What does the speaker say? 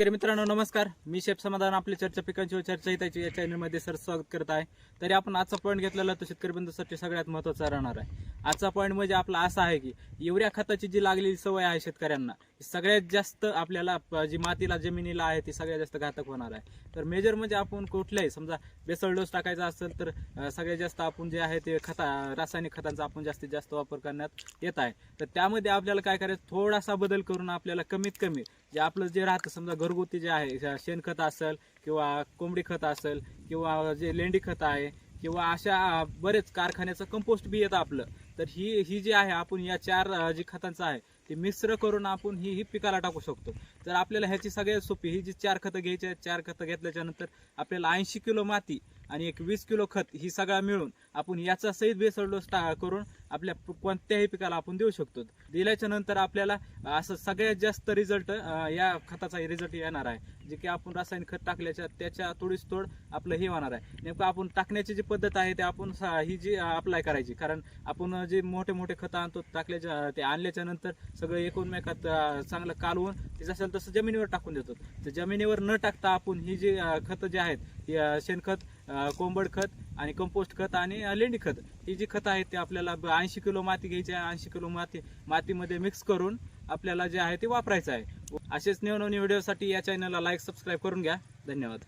शेतकरी मित्रांनो नमस्कार. मी शेफ समाधान आपली चर्चा पिकांची व चर्चा हिताची या चॅनलमध्ये सर स्वागत करत आहे. तरी आपण आजचा पॉईंट घेतलेला तो शेतकरी बंधूसाठी सगळ्यात महत्त्वाचा राहणार आहे. आजचा पॉईंट म्हणजे आपला असा आहे की युरिया खताची जी लागलेली सवय आहे शेतकऱ्यांना सगळ्यात जास्त आपल्याला जी मातीला जमिनीला आहे ती सगळ्यात जास्त घातक होणार आहे. तर मेजर म्हणजे आपण कुठल्याही समजा बेसळ डोस टाकायचा असेल तर सगळ्यात जास्त आपण जे आहे ते खता रासायनिक खतांचा आपण जास्तीत जास्त वापर करण्यात येत आहे. तर त्यामध्ये आपल्याला काय करायचं थोडासा बदल करून आपल्याला कमीत कमी जे आपलं जे राहतं समजा घरगुती जे आहे शेणखत असेल किंवा कोंबडी खत असेल किंवा जे लेंडी खत आहे किंवा अशा बरेच कारखान्याचं कंपोस्ट बी येतं आपलं. तर ही ही जी आहे आपण या चार जी खतांचं आहे ते मिश्र करून आपण ही ही पिकाला टाकू शकतो. तर आपल्याला ह्याची सगळ्यात सोपी ही जी चार खतं घ्यायची आहेत चार खतं घेतल्याच्या नंतर आपल्याला ऐंशी किलो माती आणि एक वीस किलो खत ही सगळा मिळून आपण याचा सहित बेसळ डोस टा- करून आपल्या कोणत्याही पिकाला आपण देऊ शकतो. दिल्याच्या नंतर आपल्याला असं सगळ्यात जास्त रिझल्ट या खताचा रिझल्ट येणार आहे. जे की आपण रासायनिक खत टाकल्याच्या त्याच्या थोडीच तोड आपलं हे होणार आहे. नेमकं आपण टाकण्याची जी पद्धत आहे ते आपण सा- ही जी अप्लाय करायची. कारण आपण जे मोठे मोठे खतं आणतो टाकल्याच्या ते आणल्याच्या नंतर सगळं एकूण चांगलं कालवून ते जसं तसं जमिनीवर टाकून देतो. तर जमिनीवर न टाकता आपण ही जी खतं जे आहेत शेणखत कोंबड खत आणि कंपोस्ट खत आणि लेंडी खत. ही जी खतं आहेत ते आपल्याला ऐंशी किलो माती घ्यायची आहे. ऐंशी किलो माती मातीमध्ये मिक्स करून आपल्याला जे आहे ते वापरायचं आहे. असेच नवनवीन व्हिडिओसाठी या चॅनलला लाईक सबस्क्राईब करून घ्या. धन्यवाद.